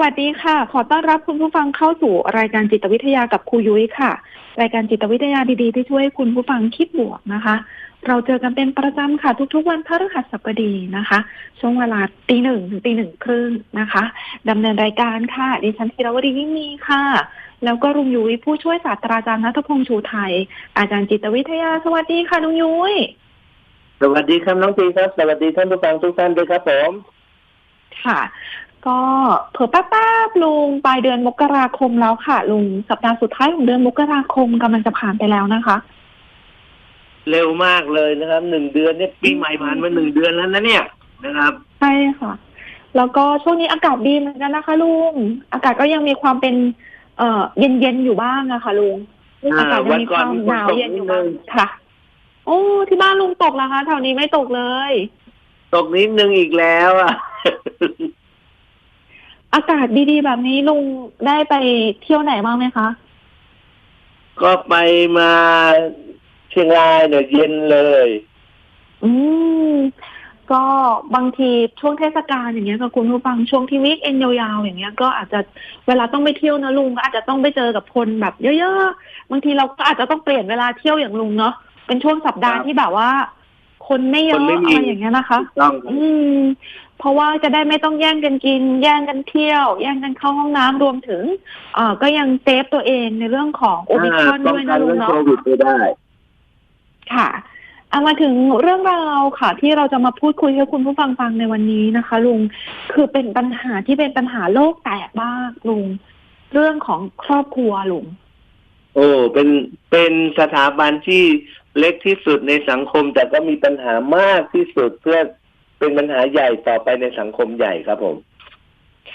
วัสดีค่ะ ขอต้อนรับคุณผู้ฟังเข้าสู่รายการจิตวิทยากับครูยุ้ยค่ะ รายการจิตวิทยาดีๆที่ช่วยคุณผู้ฟังคิดบวกนะคะ เราเจอกันเป็นประจำค่ะ ทุกๆ วันพฤหัสบดีนะคะ ช่วงเวลาตีหนึ่งถึงตีหนึ่งครึ่งนะคะดำเนินรายการค่ะ ดิฉันธีรวดียิ่งมีค่ะ แล้วก็ลุงยุ้ยผู้ช่วยศาสตราจารย์นัทพงษ์ชูไทย อาจารย์จิตวิทยาสวัสดีค่ะลุงยุ้ยสวัสดีครับน้องปีครับ สวัสดีท่านผู้ฟังทุกท่านด้วยครับผมค่ะ ก็เผื่อป้าๆลุงปลายเดือนมกราคมแล้วค่ะลุงสัปดาห์สุดท้ายของเดือนมกราคมกำลังจะผ่านไปแล้วนะคะ เร็วมากเลยนะครับหนึ่งเดือนเนี่ยปีใหม่ผ่านมาหนึ่งเดือนแล้วนะเนี่ยนะครับใช่ค่ะ แล้วก็ช่วงนี้อากาศดีเหมือนกันนะคะ ลุงอากาศก็ยังมีความเป็น เอ่อเย็นๆอยู่บ้างอะค่ะลุงอ่าอากาศยังมีความหนาวเย็นอยู่บ้างค่ะ โอ้ที่บ้านลุงตกแล้วคะแถวนี้ไม่ตกเลย ตกนิดนึงอีกแล้วอะ อากาศดีๆ แบบนี้ลุงได้ไปเที่ยวไหนบ้างไหมคะ ก็ไปมาเชียงรายเนี่ยเย็นเลย อืมก็บางทีช่วงเทศกาลอย่างเงี้ยค่ะคุณผู้ฟังช่วงที่วีคเอนยาวๆอย่างเงี้ยก็อาจจะเวลาต้องไปเที่ยวนะลุงก็อาจจะต้องไปเจอกับคนแบบ เยอะๆบางทีเราก็อาจจะต้องเปลี่ยนเวลาเที่ยวอย่างลุงเนาะเป็นช่วงสัปดาห์ครับที่แบบว่า คนไม่เยคอะนไม่มีอะไรอย่างเงี้ยนะคะถูกต้องอืม เพราะว่าจะได้ไม่ต้องแย่งกันกิน แย่งกันเที่ยว แย่งกันเข้าห้องน้ำรวมถึงเอ่อก็ยังเซฟตัวเองในเรื่องของโอมิครอนป้องด้วยกันะนลุเรื่งองโคเนาะวิดไปได้ ค่ะเอามาถึงเรื่องราวค่ะ ที่เราจะมาพูดคุยให้คุณผู้ฟังฟังในวันนี้นะคะ ลุงคือเป็นปัญหาที่เป็นปัญหาโลกแตกมากลุงเรื่องของครอบครัวลุงโอ้เป็นเป็นสถาบันที่ เล็กที่สุดในสังคม แต่ก็มีปัญหามากที่สุดเพื่อเป็นปัญหาใหญ่ต่อไปในสังคมใหญ่ครับผม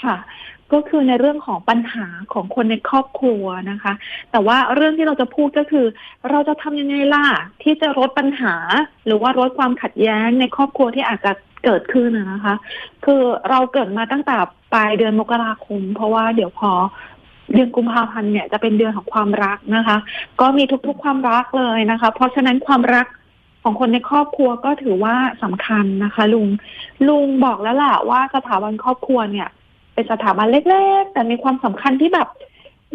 ค่ะ ก็คือในเรื่องของปัญหาของคนในครอบครัวนะคะ แต่ว่าเรื่องที่เราจะพูดก็คือ เราจะทำยังไงล่ะ ที่จะลดปัญหา หรือว่าลดความขัดแย้งในครอบครัวที่อาจจะเกิดขึ้นนะนะคะ คือเราเกิดมาตั้งแต่ปลายเดือนมกราคม เพราะว่าเดี๋ยวพอ เดือนกุมภาพันธ์เนี่ยจะเป็นเดือนของความรักนะคะ ก็มีทุกๆความรักเลยนะคะ เพราะฉะนั้นความรักของคนในครอบครัวก็ถือว่าสำคัญนะคะ ลุงลุงบอกแล้วล่ะว่าสถาบันครอบครัวเนี่ย เป็นสถาบันเล็กๆ แต่มีความสำคัญที่แบบ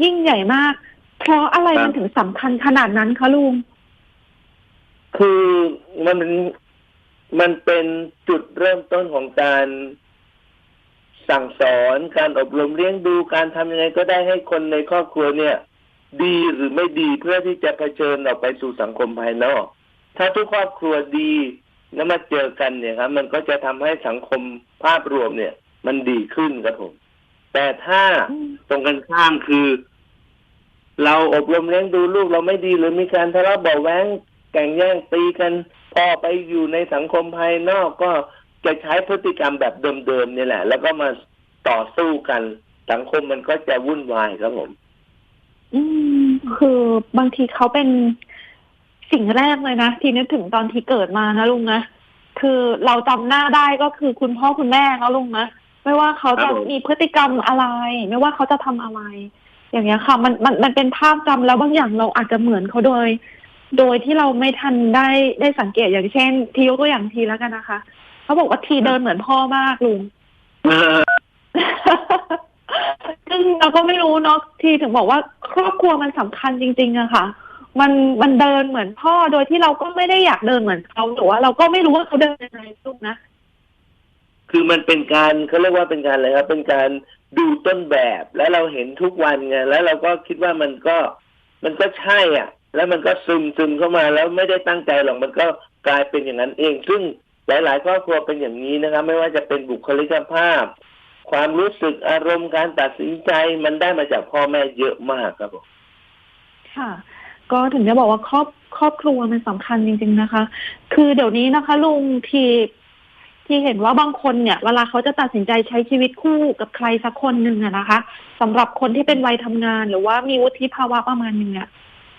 ยิ่งใหญ่มาก เพราะอะไรมันถึงสำคัญขนาดนั้นคะลุงคือมันมันเป็นจุดเริ่มต้นของการ สั่งสอนการอบรมเลี้ยงดูการทำยังไงก็ได้ให้คนในครอบครัวเนี่ย ดีหรือไม่ดีเพื่อที่จะเผชิญออกไปสู่สังคมภายนอก ถ้าทุกครอบครัวดีแล้วมาเจอกันเนี่ยครับ มันก็จะทำให้สังคมภาพรวมเนี่ย มันดีขึ้นครับผม แต่ถ้าตรงกันข้ามคือ เราอบรมเลี้ยงดูลูกเราไม่ดีหรือมีการทะเลาะเบาแว้งแก่งแย่งตีกันพอไปอยู่ในสังคมภายนอกก็ จะใช้พฤติกรรมแบบเดิมๆเนี่ยแหละ แล้วก็มาต่อสู้กัน สังคมมันก็จะวุ่นวายครับผม อืม คือบางทีเขาเป็นสิ่งแรกเลยนะที่นึกถึงตอนที่เกิดมานะลุงนะคือเราจำหน้าได้ก็คือคุณพ่อคุณแม่นะลุงนะไม่ว่าเขาครัจะบผมมีพฤติกรรมอะไร ไม่ว่าเขาจะทำอะไร อย่างเงี้ยค่ะ มันมันมันเป็นภาพจำแล้วบางอย่างเราอาจจะเหมือนเขาโดย โดยที่เราไม่ทันได้ได้สังเกตอย่างเช่น ทียกตัวอย่างทีแล้วกันนะคะ เขาบอกว่าทีเดินเหมือนพ่อมากลุงซึ่งเราก็ไม่รู้เนาะที่ถึงบอกว่า ครอบครัวมันสำคัญจริงๆอะค่ะ มันมันเดินเหมือนพ่อโดยที่เราก็ไม่ได้อยากเดินเหมือนเขาหรือว่าเราก็ไม่รู้ว่าเขาเดินยังไงลูกนะ คือมันเป็นการเขาเรียกว่าเป็นการอะไรครับเป็นการดูต้นแบบแล้วเราเห็นทุกวันไงแล้วเราก็คิดว่ามันก็มันก็ใช่อะ แล้วมันก็ซึมซึมเข้ามาแล้วไม่ได้ตั้งใจหรอกมันก็กลายเป็นอย่างนั้นเอง ซึ่ง หลาย ๆ ครอบครัวเป็นอย่างนี้นะครับ ไม่ว่าจะเป็นบุคลิกภาพ ความรู้สึกอารมณ์การตัดสินใจมันได้มาจากพ่อแม่เยอะมากครับผมค่ะ ก็ถึงจะบอกว่าครอบครอบครัวมันสำคัญจริง ๆ นะคะ คือเดี๋ยวนี้นะคะ ลุงทีที่เห็นว่าบางคนเนี่ย เวลาเขาจะตัดสินใจใช้ชีวิตคู่กับใครสักคนหนึ่งอะนะคะสำหรับคนที่เป็นวัยทำงาน หรือว่ามีวุฒิภาวะประมาณหนึงเนี่ย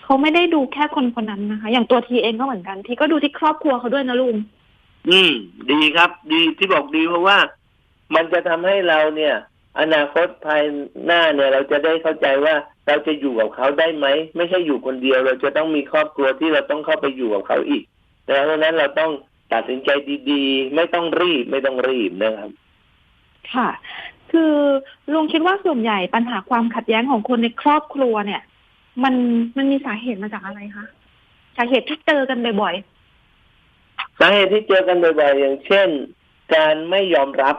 เขาไม่ได้ดูแค่คนคนนั้นนะคะ อย่างตัวทีเองก็เหมือนกัน ทีก็ดูที่ครอบครัวเขาด้วยนะลุง อืม ดีครับ ดีที่บอกดีเพราะว่า มันจะทำให้เราเนี่ย อนาคตภายหน้าเนี่ย เราจะได้เข้าใจว่าเราจะอยู่กับเขาได้ไหมไม่ใช่อยู่คนเดียว เราจะต้องมีครอบครัวที่เราต้องเข้าไปอยู่กับเขาอีกนะเพราะนั้นเราต้องตัดสินใจดีๆ ไม่ต้องรีบไม่ต้องรีบนะครับ ค่ะ คือลุงคิดว่าส่วนใหญ่ปัญหาความขัดแย้งของคนในครอบครัวเนี่ย มันมันมีสาเหตุมาจากอะไรคะสาเหตุที่เจอกันบ่อย สาเหตุที่เจอกันบ่อยๆอย่างเช่น การไม่ยอมรับ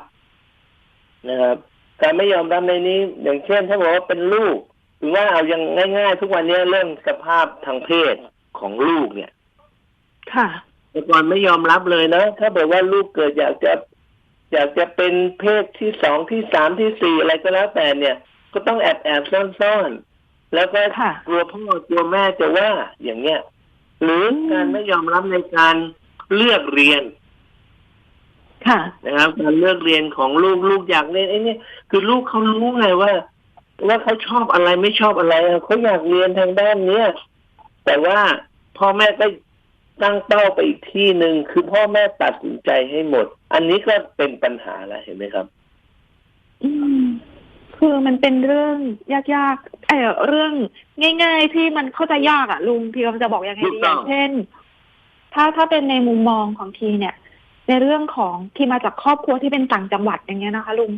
นะครับ การไม่ยอมรับในนี้ อย่างเช่น ถ้าบอกว่าเป็นลูก หรือว่าเอาอย่างง่าย ๆ ทุกวันนี้เรื่องสภาพทางเพศของลูกเนี่ยๆค่ะแต่ก่อนไม่ยอมรับเลยนะถ้าบอกว่าลูกเกิดอยากจะอยากจะเป็นเพศที่สองที่สามที่สี่อะไรก็แล้วแต่เนี่ย ก็ต้องแอบแอบซ่อนซ่อนๆแล้วก็ค่ะกลัวพ่อกลัวแม่จะว่าอย่างเงี้ย หรือการไม่ยอมรับในการ เลือกเรียน ค่ะนะครับการเลือกเรียนของลูกลูกอยากเรียนไอ้นี่คือลูกเขารู้ไงว่าว่าเขาชอบอะไรไม่ชอบอะไรอะเขาอยากเรียนทางด้านเนี้ยแต่ว่าพ่อแม่ก็ตั้งเป้าไปอีกที่หนึ่งคือพ่อแม่ตัดสินใจให้หมด อันนี้ก็เป็นปัญหาแล้วเห็นไหมครับ อืมคือมันเป็นเรื่องยากๆเออเรื่องง่าย ๆ ที่มันเข้าใจยากอะลุงพี่กำลังจะบอกยังไงถูดีกอต้องย่างเช่น ถ้าถ้าเป็นในมุมมองของทีเนี่ย ในเรื่องของที่มาจากครอบครัวที่เป็นต่างจังหวัดอย่างเงี้ยนะคะลุง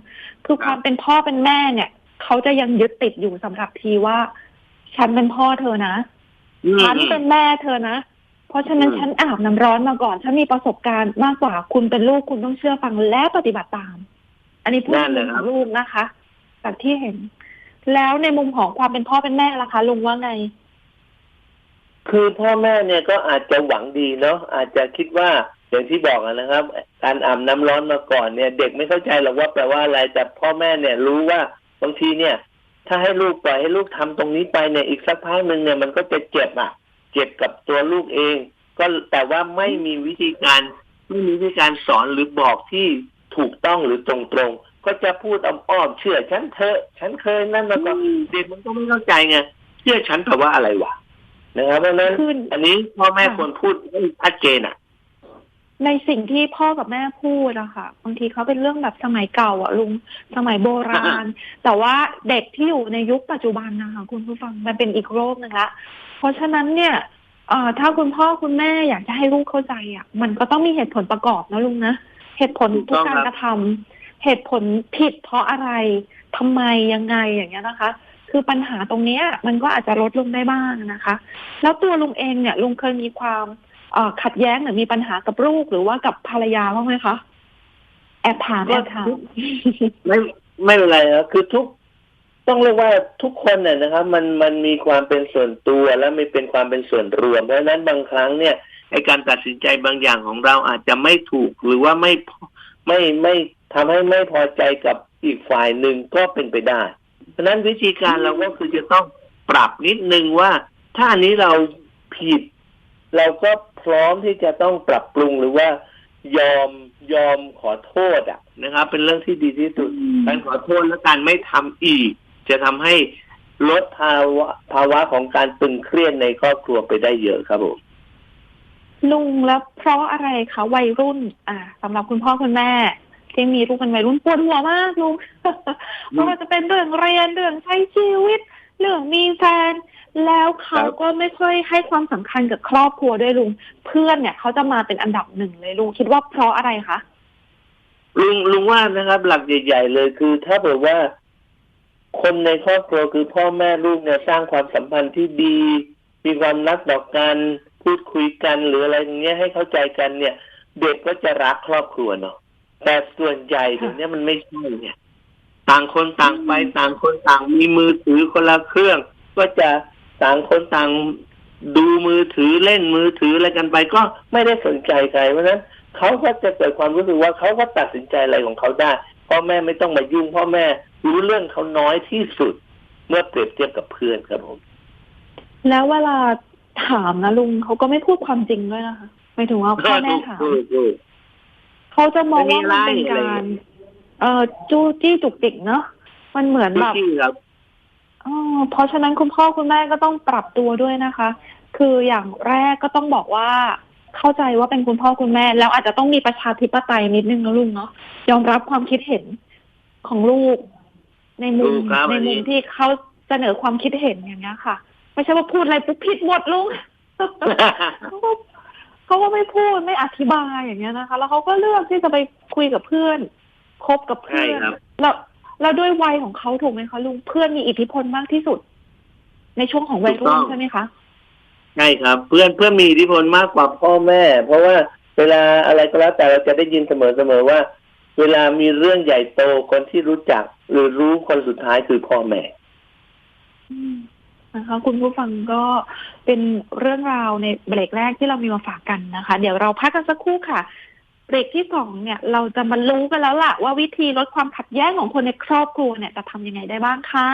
คือความเป็นพ่อเป็นแม่เนี่ยเขาจะยังยึดติดอยู่สำหรับทีว่า ฉันเป็นพ่อเธอนะอืมฉันเป็นแม่เธอนะเพราะฉะนั้นอืมฉันอาบน้ำร้อนมาก่อนฉันมีประสบการณ์มากกว่าคุณเป็นลูกคุณต้องเชื่อฟังและปฏิบัติตาม อันนี้พูดนั่นในแหมุละมคขรัอบงลูกนะคะจากที่เห็น แล้วในมุมของความเป็นพ่อเป็นแม่ล่ะคะลุงว่าไง คือพ่อแม่เนี่ยก็อาจจะหวังดีเนาะอาจจะคิดว่าอย่างที่บอกอะนะครับ การอาบน้ำร้อนมาก่อนเนี่ย เด็กไม่เข้าใจหรอกว่าแปลว่าอะไรแต่พ่อแม่เนี่ยรู้ว่าบางทีเนี่ย ถ้าให้ลูกปล่อยให้ลูกทำตรงนี้ไปเนี่ยอีกสักพักหนึ่งเนี่ยมันก็จะเจ็บอะ เจ็บกับตัวลูกเอง ก็แต่ว่าไม่มีวิธีการไม่มีวิธีการสอนหรือบอกที่ถูกต้องหรือตรงๆก็จะพูดอ้อมๆเชื่อฉันเถอะฉันเคยนั่นมาก่อนเด็กมันก็ไม่เข้าใจไงเชื่อฉันแปลว่าอะไรวะ นะครับเพราะฉะนั้นคืออันนี้พ่อแม่ค่ะควรพูดให้ชัดเจนอะ ในสิ่งที่พ่อกับแม่พูดอะค่ะบางทีเขาเป็นเรื่องแบบสมัยเก่าอะลุงสมัยโบราณ แต่ว่าเด็กที่อยู่ในยุคปัจจุบันนะคะคุณผู้ฟังมันเป็นอีกโรคหนึงละเพราะฉะนั้นเนี่ยเอ่อถ้าคุณพ่อคุณแม่อยากจะให้ลูกเข้าใจอะมันก็ต้องมีเหตุผลประกอบนะลุงนะเหตุผลถูกทุต้กองการครับ กระทำเหตุผลผิดเพราะอะไรทำไมยังไงอย่างเงี้ยนะคะ คือปัญหาตรงเนี้ยมันก็อาจจะลดลงได้บ้างนะคะ แล้วตัวลุงเองเนี่ยลุงเคยมีความเอ่อขัดแย้งหรือมีปัญหากับลูกหรือว่ากับภรรยาบ้างไหมคะแอบถามแอบถามไม่ไม่เป็นไรนะคือทุกต้องเรียกว่าทุกคนเนี่ยนะครับ มันมันมีความเป็นส่วนตัวและไม่เป็นความเป็นส่วนรวม เพราะฉะนั้นบางครั้งเนี่ยไอการตัดสินใจบางอย่างของเราอาจจะไม่ถูกหรือว่าไม่ไม่ไม่ทำให้ไม่พอใจกับอีกฝ่ายหนึ่งก็เป็นไปได้เพราะ ฉะนั้นวิธีการเราก็คือจะต้องปรับนิดนึงว่า ถ้าอันนี้เราผิด เราก็พร้อมที่จะต้องปรับปรุงหรือว่ายอมยอมขอโทษอะนะครับ เป็นเรื่องที่ดีที่สุดการขอโทษและการไม่ทำอีก จะทำให้ลดภาวะภาวะของการตึงเครียดในครอบครัวไปได้เยอะครับผมลุงแล้วเพราะอะไรคะวัยรุ่น อ่าสำหรับคุณพ่อคุณแม่ ที่มีลูกเป็นวัยรุ่นปวดหัวมากลุงเพราะว่าจะเป็นเรื่องเรียนเรื่องใช้ชีวิต เรื่องมีแฟน แล้วเขาครับก็ไม่ค่อยให้ความสำคัญกับครอบครัวด้วยลุง เพื่อนเนี่ยเขาจะมาเป็นอันดับหนึ่งเลยลุงคิดว่าเพราะอะไรคะลุงลุงว่านะครับ หลักใหญ่ ๆ เลยคือ ถ้าเกิดว่า คนในครอบครัวคือพ่อแม่ลูกเนี่ยสร้างความสัมพันธ์ที่ดี มีความรักต่อกันพูดคุยกันหรืออะไรอย่างเงี้ยให้เข้าใจกันเนี่ย เด็กก็จะรักครอบครัวเนาะ แต่ส่วนใหญ่เดี๋ยวนี้มันไม่ใช่เนี่ย ต่างคนต่างไปต่างคนต่างมีมือถือคนละเครื่อง ก็จะต่างคนต่างดูมือถือเล่นมือถืออะไรกันไป ก็ไม่ได้สนใจใครเพราะฉะนั้นเขาก็จะเกิดความรู้สึกว่าเขาก็ตัดสินใจอะไรของเขาได้พ่อแม่ไม่ต้องมายุ่งพ่อแม่รู้เรื่องเขาน้อยที่สุด เมื่อเปรียบเทียบกับเพื่อนครับผม แล้วเวลาถามนะลุงเขาก็ไม่พูดความจริงด้วยนะคะหมายถึงว่าพ่อแม่ถามถูกถูก เขาจะมองว่ามันไม่เป็นมีไล่การ เอ่อจู้จี้จุกจิกเนอะมันเหมือนแบบที่ครับอ๋อเพราะฉะนั้นคุณพ่อคุณแม่ก็ต้องปรับตัวด้วยนะคะ คืออย่างแรกก็ต้องบอกว่าเข้าใจว่าเป็นคุณพ่อคุณแม่แล้วอาจจะต้องมีประชาธิปไตยนิดนึงนะลุงเนาะยอมรับความคิดเห็นของลูก ในมุมถูกครับในอันนี้มุมที่เขาเสนอความคิดเห็นอย่างเงี้ยค่ะ ไม่ใช่ว่าพูดอะไรปุ๊บผิดหมดลุง เขาก็เขาก็ไม่พูดไม่อธิบายอย่างเงี้ยนะคะ แล้วเขาก็เลือกที่จะไปคุยกับเพื่อนคบกับเพื่อนใช่ครับแล้วแล้วด้วยวัยของเขาถูกไหมคะลุงเพื่อนมีอิทธิพลมากที่สุด ในช่วงของวัยรุ่นใช่ไหมคะใช่ครับ เพื่อนเพื่อนมีอิทธิพลมากกว่าพ่อแม่ เพราะว่าเวลาอะไรก็แล้วแต่เราจะได้ยินเสมอเสมอว่า เวลามีเรื่องใหญ่โตคนที่รู้จัก หรือรู้คนสุดท้ายคือพ่อแม่อืม นะคะคุณผู้ฟังก็เป็นเรื่องราวในเบรกแรกที่เรามีมาฝากกันนะคะ เดี๋ยวเราพักกันสักครู่ค่ะ เบรกที่สองเนี่ย เราจะมารู้กันแล้วล่ะ ว่าวิธีลดความขัดแย้งของคนในครอบครัวเนี่ยจะทำยังไงได้บ้างค่ะ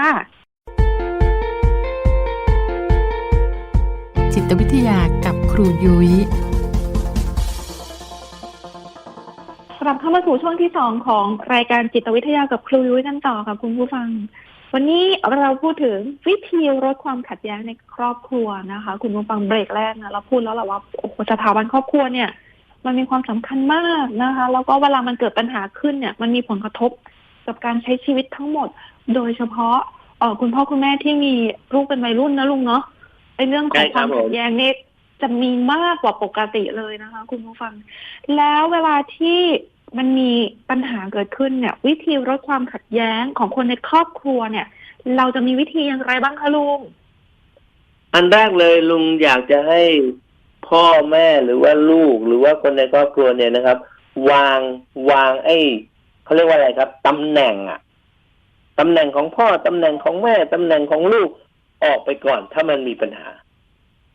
จิตวิทยากับครูยุย้ยกลับเข้ามาสู่ช่วงที่สองของรายการจิตวิทยากับครูยุ้ยกันต่อค่ะคุณผู้ฟัง วันนี้เราพูดถึงวิธีลดความขัดแย้งในครอบครัวนะคะ คุณผู้ฟังเบรกแรกนะเราพูดแล้วแหละว่าโอ้โหสถาบันครอบครัวเนี่ย มันมีความสำคัญมากนะคะ แล้วก็เวลามันเกิดปัญหาขึ้นเนี่ย มันมีผลกระทบกับการใช้ชีวิตทั้งหมด โดยเฉพาะเออคุณพ่อคุณแม่ที่มีลูกเป็นวัยรุ่นนะลุงเนาะในเรื่องของความผมขัดแย้งนี่จะมีมากกว่าปกติเลยนะคะ คุณผู้ฟัง แล้วเวลาที่ มันมีปัญหาเกิดขึ้นเนี่ย วิธีลดความขัดแย้งของคนในครอบครัวเนี่ย เราจะมีวิธีอย่างไรบ้างคะลุงอันแรกเลยลุงอยากจะให้พ่อแม่หรือว่าลูกหรือว่าคนในครอบครัวเนี่ยนะครับ วางวางไอ้เขาเรียกว่าอะไรครับตำแหน่งอะตำแหน่งของพ่อตำแหน่งของแม่ตำแหน่งของลูกออกไปก่อนถ้ามันมีปัญหา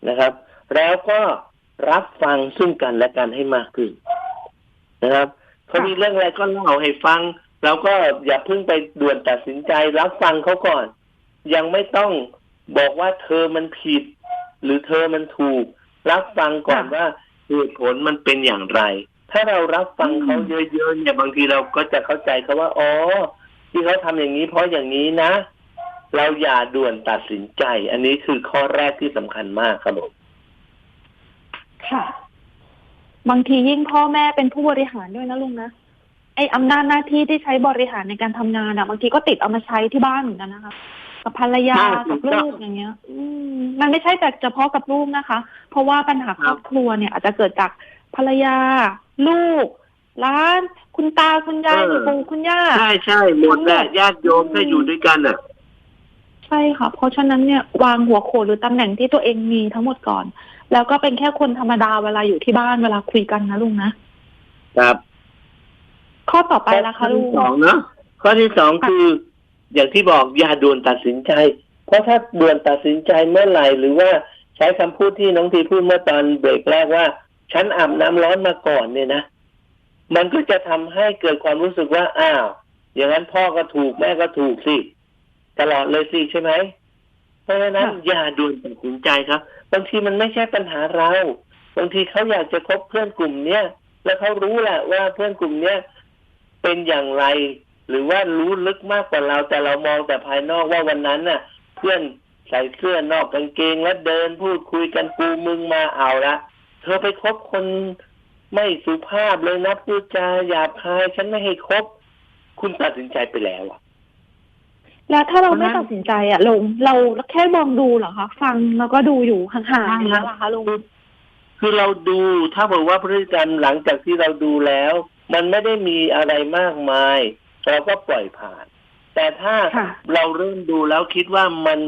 นะครับ แล้วก็รับฟังซึ่งกันและกันให้มากขึ้นนะครับ เขามีเรื่องอะไรก็เล่าให้ฟังเราก็อย่าเพิ่งไปด่วนตัดสินใจรับฟังเขาก่อน ยังไม่ต้องบอกว่าเธอมันผิด หรือเธอมันถูก รับฟังก่อนค่ะว่าเหตุผลมันเป็นอย่างไร ถ้าเรารับฟังเขาเยอะๆเนี่ยบางทีเราก็จะเข้าใจเขาว่าอ๋อที่เขาทำอย่างนี้เพราะอย่างนี้นะ เราอย่าด่วนตัดสินใจ อันนี้คือข้อแรกที่สำคัญมากครับผมค่ะ บางทียิ่งพ่อแม่เป็นผู้บริหารด้วยนะลุงนะไออำนาจหน้าที่ที่ใช้บริหารในการทำงานอะบางทีก็ติดเอามาใช้ที่บ้านเหมือนกันนะคะกับภรรยาใช่กับถูกต้ลูองกอย่างเงี้ย อืมมันไม่ใช่แต่เฉพาะกับลูกนะคะ เพราะว่าปัญหาครอบครัวเนี่ย อาจจะเกิดจากภรรยา ลูกร้าน คุณตาคุณยายคุณปู่คุณย่าใช่ใช่หมดแหละญาติโยมถ้าอยู่ด้วยกันอะใช่ค่ะ เพราะฉะนั้นเนี่ยวางหัวโขนหรือตำแหน่งที่ตัวเองมีทั้งหมดก่อน แล้วก็เป็นแค่คนธรรมดาเวลาอยู่ที่บ้านเวลาคุยกันนะลุงนะครับ ข้อต่อไปละคะข้อลุที่งสองเนาะข้อที่สองคือ อย่างที่บอกอย่าด่วนตัดสินใจ เพราะถ้าด่วนตัดสินใจเมื่อไหร่หรือว่าใช้คำพูดที่น้องทีพูดเมื่อตอนเบรกแรกว่า ฉันอาบน้ำร้อนมาก่อนเนี่ยนะมันก็จะทำให้เกิดความรู้สึกว่าอ้าว อย่างนั้นพ่อก็ถูกแม่ก็ถูกสิตลอดเลยสิใช่ไหมเพราะฉะนั้นอย่าด่วนตัดสินใจครับ บางทีมันไม่ใช่ปัญหาเรา บางทีเขาอยากจะคบเพื่อนกลุ่มเนี้ยแล้วเขารู้แหละว่าเพื่อนกลุ่มเนี้ยเป็นอย่างไร หรือว่ารู้ลึกมากกว่าเรา แต่เรามองแต่ภายนอกว่าวันนั้นน่ะ เพื่อนใส่เสื้อนอกกางเกงแล้วเดินพูดคุยกันกูมึงมาเอาละเธอไปคบคนไม่สุภาพเลยนะพูดจาหยาบคายฉันไม่ให้คบ คุณตัดสินใจไปแล้วอะ แล้วถ้าเราไม่เพราะฉะนั้นตัดสินใจอะลุงเราแค่มองดูเหรอคะฟังแล้วก็ดูอยู่ห่างๆอย่างนี้ยเหรอคะลุงคือเราดูถ้าบอกว่าพฤติกรรมหลังจากที่เราดูแล้ว มันไม่ได้มีอะไรมากมาย เราก็ปล่อยผ่าน แต่ถ้าค่ะเราเริ่มดูแล้วคิดว่ามัน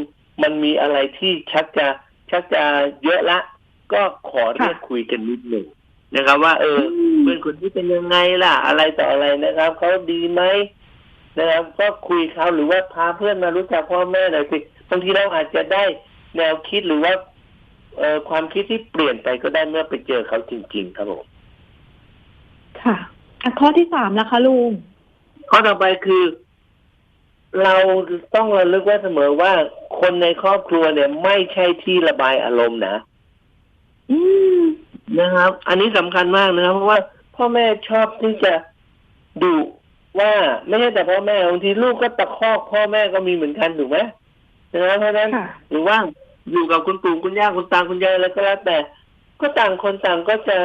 มันมีอะไรที่ชักจะชักจะเยอะละ ก็ขอเรียกคุยกันนิดหนึ่งนะครับ ว่า เออเพื่อนคนนี้เป็นยังไงล่ะ อะไรต่ออะไรนะครับเขาดีไหม นะครับก็คุยเขาหรือว่าพาเพื่อนมารู้จักพ่อแม่หน่อยสิบางทีเราอาจจะได้แนวคิดหรือว่าเอ่อความคิดที่เปลี่ยนไปก็ได้เมื่อไปเจอเขาจริง ๆ ครับผมค่ะอะข้อที่สามละคะลุงข้อต่อไปคือ เราต้องระลึกไว้เสมอว่าคนในครอบครัวเนี่ย ไม่ใช่ที่ระบายอารมณ์นะอืมนะครับ อันนี้สำคัญมากนะครับ เพราะว่าพ่อแม่ชอบที่จะดุ ว่าไม่ใช่แต่พ่อแม่บางทีลูกก็ตะคอกพ่อแม่ก็มีเหมือนกันถูกไหมนะครับเพราะฉะนั้นค่ะหรือว่าอยู่กับคุณปู่คุณย่าคุณตาคุณยายอะไรก็แล้วแต่ ก็ต่างคนต่างก็จะ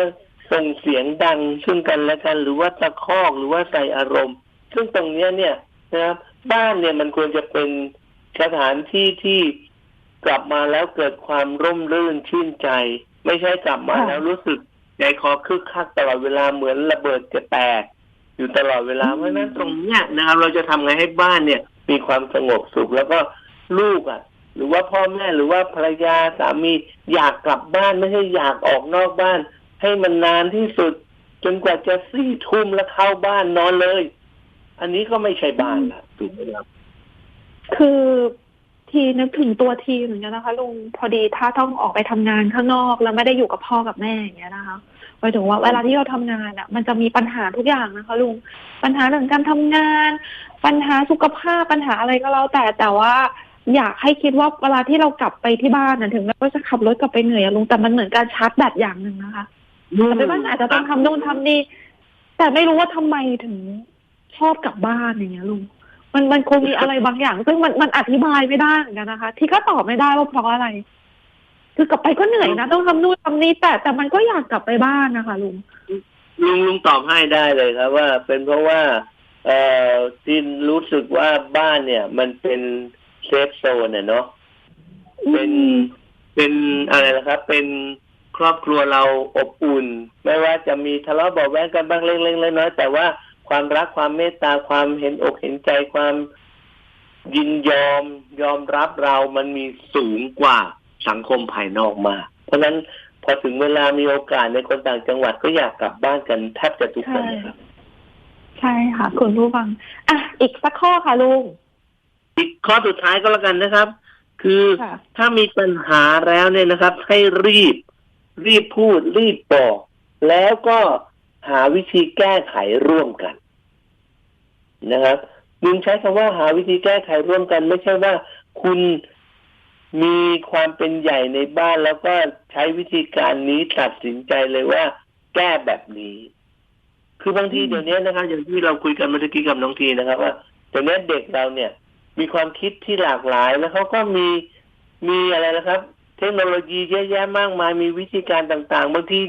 ส่งเสียงดังซึ่งกันและกัน หรือว่าตะคอกหรือว่าใส่อารมณ์ ซึ่งตรงเนี้ยเนี่ยนะครับบ้านเนี่ยมันควรจะเป็นสถานที่ที่กลับมาแล้วเกิดความร่มรื่นชื่นใจ ไม่ใช่กลับมาค่ะแล้วรู้สึกใจคอคึกคักตลอดเวลาเหมือนระเบิดจะแตก อยู่ตลอดเวลาอืมเพราะฉะนั้นตรงเนี้ยนะครับ เราจะทำไงให้บ้านเนี่ย มีความสงบสุขแล้วก็ลูกอะ หรือว่าพ่อแม่หรือว่าภรรยาสามีอยากกลับบ้านไม่ใช่อยากออกนอกบ้าน ให้มันนานที่สุด จนกว่าจะสี่ทุ่มแล้วเข้าบ้านนอนเลย อันนี้ก็ไม่ใช่บ้านละถูกไหมครับคือทีนึกถึงตัวทีเหมือนกันนะคะลุงพอดีถ้าต้องออกไปทำงานข้างนอกแล้วไม่ได้อยู่กับพ่อกับแม่อย่างเงี้ยนะคะ หมายถึงว่าเวลาที่เราทำงานอะ มันจะมีปัญหาทุกอย่างนะคะลุงปัญหาเรื่องการทำงาน ปัญหาสุขภาพปัญหาอะไรก็แล้วแต่แต่ว่าอยากให้คิดว่าเวลาที่เรากลับไปที่บ้านน่ะถึงแม้ว่าจะขับรถกลับไปเหนื่อยลุงแต่มันเหมือนการชาร์จแบตอย่างหนึ่งนะคะกลับไปบ้านอาจจะต้องทำนู่นทำนี่แต่ไม่รู้ว่าทำไมถึงชอบกลับบ้านอย่างเงี้ยลุงมันมันคงมีอะไรบางอย่าง ซึ่งมันมันอธิบายไม่ได้เหมือนกันนะคะ ที่ก็ตอบไม่ได้ว่าเพราะอะไร คือกลับไปก็เหนื่อยนะ ต้องทำนู่นทำนี่แต่แต่มันก็อยากกลับไปบ้านนะคะลุงลุงลุงตอบให้ได้เลยครับ ว่าเป็นเพราะว่า เอ่อที่รู้สึกว่าบ้านเนี่ย มันเป็นเซฟโซนเนี่ยเนาะเป็นอืมเป็นอะไรนะครับ เป็นครอบครัวเราอบอุ่น ไม่ว่าจะมีทะเลาะเบาะแว้งกันบ้างเล็กๆน้อยๆแต่ว่าความรักความเมตตาความเห็นอกเห็นใจความยินยอมยอมรับเรามันมีสูงกว่า สังคมภายนอกมาก เพราะฉะนั้นพอถึงเวลามีโอกาสในคนต่างจังหวัดก็อยากกลับบ้านกันแทบจะทุกคนนะครับ ใช่ค่ะ คุณผู้ฟัง อะ อีกสักข้อค่ะลุงอีกข้อสุดท้ายก็แล้วกันนะครับ คือค่ะถ้ามีปัญหาแล้วเนี่ยนะครับ ให้รีบ รีบพูด รีบบอก แล้วก็หาวิธีแก้ไขร่วมกันนะครับลุงใช้คำว่าหาวิธีแก้ไขร่วมกัน ไม่ใช่ว่าคุณ มีความเป็นใหญ่ในบ้านแล้วก็ใช้วิธีการนี้ตัดสินใจเลยว่า แก้แบบนี้ คือบางทีเดี๋ยวนี้นะครับ อย่างที่เราคุยกันเมื่อกี้กับน้องทีนะครับ ว่าเดี๋ยวนี้เด็กเราเนี่ย มีความคิดที่หลากหลายแล้วเขาก็มีมีอะไรนะครับ เทคโนโลยีเยอะแยะมากมายมีวิธีการต่างๆบางที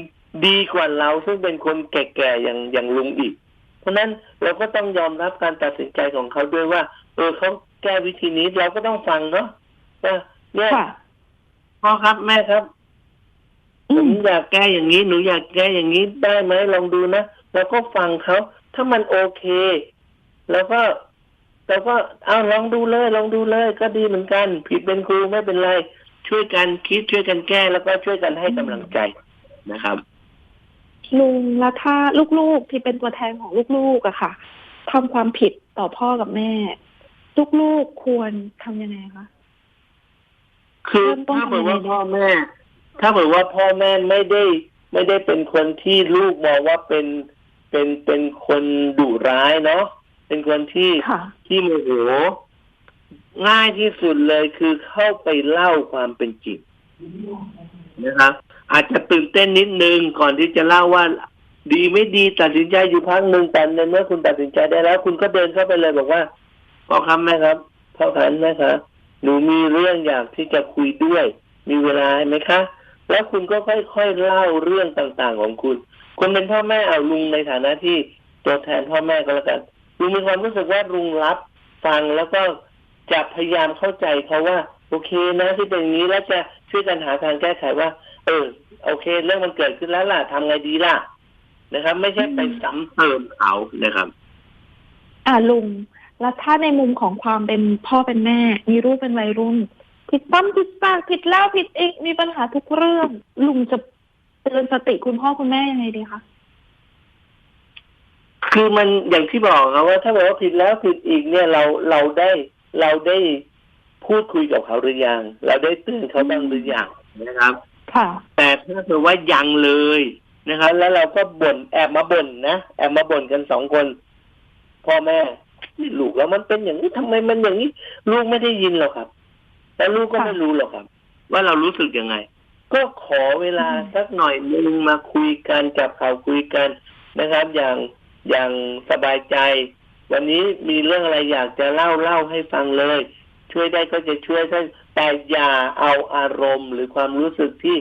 ดีกว่าเราซึ่งเป็นคนแก่ๆอย่างอย่างลุงอีก เพราะนั้นเราก็ต้องยอมรับการตัดสินใจของเขาด้วยว่า เออเขาแก้วิธีนี้เราก็ต้องฟังเนาะว่า เนี่ยค่ะ พ่อครับแม่ครับอืผมมอยากแก้อย่างนี้หนูอยากแก้อย่างนี้ได้ไหมลองดูนะแล้วก็ฟังเขาถ้ามันโอเค แล้วก็เราก็เอาลองดูเลย ลองดูเลย ก็ดีเหมือนกัน ผิดเป็นครูไม่เป็นไรช่วยกันคิดช่วยกันแก้แล้วก็ช่วยกันให้กำลังใจนะครับ ลุงแล้วถ้าลูกๆที่เป็นตัวแทนของลูกๆอะค่ะทำความผิดต่อพ่อกับแม่ ลูกๆควรทำยังไงคะ คือเริ่มต้นถ้าเผื่อว่าทำยังไงดีพ่อแม่ ถ้าเผื่อว่าพ่อแม่ไม่ได้ ไม่ได้เป็นคนที่ลูกมองว่าเป็นเป็นเป็นคนดุร้ายเนาะเป็นคนที่ค่ะที่โมโหง่ายที่สุดเลยคือเข้าไปเล่าความเป็นจริงนะครับอาจจะตื่นเต้นนิดนึงก่อนที่จะเล่าว่า ดีไม่ดีตัดสินใจอยู่พักหนึ่งแต่ในเมื่อคุณตัดสินใจได้แล้ว คุณก็เดินเข้าไปเลยบอกว่าพ่อครับแม่ครับพ่อขันแม่ครับ หนูมีเรื่องอยากที่จะคุยด้วย มีเวลาไหมคะ แล้วคุณก็ค่อยๆเล่าเรื่องต่างๆของคุณคนเป็นพ่อแม่เอาลุงในฐานะที่ตัวแทนพ่อแม่ก็แล้วกันลุงมีความรู้สึกว่าลุงรับฟังแล้วก็จะพยายามเข้าใจเขาว่า โอเคนะที่เป็นอย่างนี้แล้วจะช่วยกันหาทางแก้ไขว่า เออ โอเค เรื่องมันเกิดขึ้นแล้วล่ะทำไงดีล่ะนะครับ ไม่ใช่ไปซ้ำเติมเขานะครับ อ่าลุง แล้วถ้าในมุมของความเป็นพ่อเป็นแม่ มีลูกเป็นวัยรุ่นผิดซ้ำผิดซากผิดแล้วผิดอีกมีปัญหาทุกเรื่อง ลุงจะเตือนสติคุณพ่อคุณแม่ยังไงดีคะคือมันอย่างที่บอกนะว่า ถ้าบอกว่าผิดแล้วผิดอีกเนี่ยเราเราได้เราได้พูดคุยกับเขาหรือยัง เราได้เตือนเขาบ้างหรือยังนะครับ ค่ะ แต่ถ้าเกิดว่ายังเลยนะครับ แล้วเราก็บ่นแอบมาบ่นนะแอบมาบ่นกันสองคน พ่อแม่ นี่ลูกแล้วมันเป็นอย่างนี้ทำไมมันอย่างนี้ ลูกไม่ได้ยินหรอกครับ แต่ลูกก็ไม่รู้หรอกครับ ว่าเรารู้สึกยังไง ก็ขอเวลาสักหน่อยนึงมาคุยกันจับเขาวคุยกันนะครับ อย่างอย่างสบายใจ วันนี้มีเรื่องอะไรอยากจะเล่าเล่าให้ฟังเลย ช่วยได้ก็จะช่วยท่านแต่อย่าเอาอารมณ์ หรือความรู้สึกที่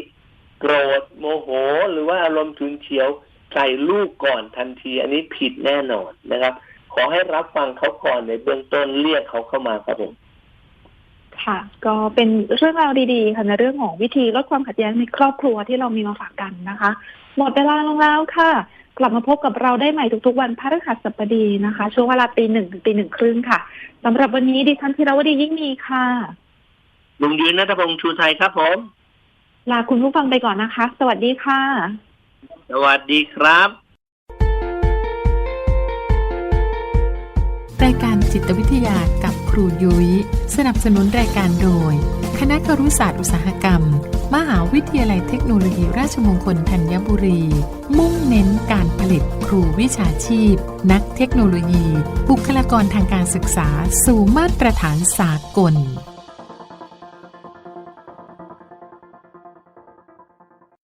โกรธโมโห หรือว่าอารมณ์ฉุนเฉียวใส่ลูกก่อนทันที อันนี้ผิดแน่นอนนะครับ ขอให้รับฟังเขาก่อนในเบื้องต้นเรียกเขาเข้ามาครับผมค่ะ ก็เป็นเรื่องราวดีๆค่ะในเรื่องของวิธีลดความขัดแย้งในครอบครัวที่เรามีมาฝากกันนะคะ หมดเวลาลงแล้วค่ะ กลับมาพบกับเราได้ใหม่ทุกๆวันพฤหัสบดีนะคะ ช่วงเวลาตีหนึ่งถึงตีหนึ่งครึ่งค่ะสำหรับวันนี้ดิฉันธีรวดียิ่งมีค่ะลุงยืนนัทพงษ์ชูไทยครับผมลาคุณผู้ฟังไปก่อนนะคะ สวัสดีค่ะ สวัสดีครับ รายการจิตวิทยากับครูยุย้ย สนับสนุนรายการโดย คณะครุศาสตร์อุตสาหกรรม มหาวิทยาลัยเทคโนโลยีราชมงคลธัญบุรี มุ่งเน้นการผลิตครูวิชาชีพ นักเทคโนโลยี บุคลากรทางการศึกษา สู่มาตรฐานสากล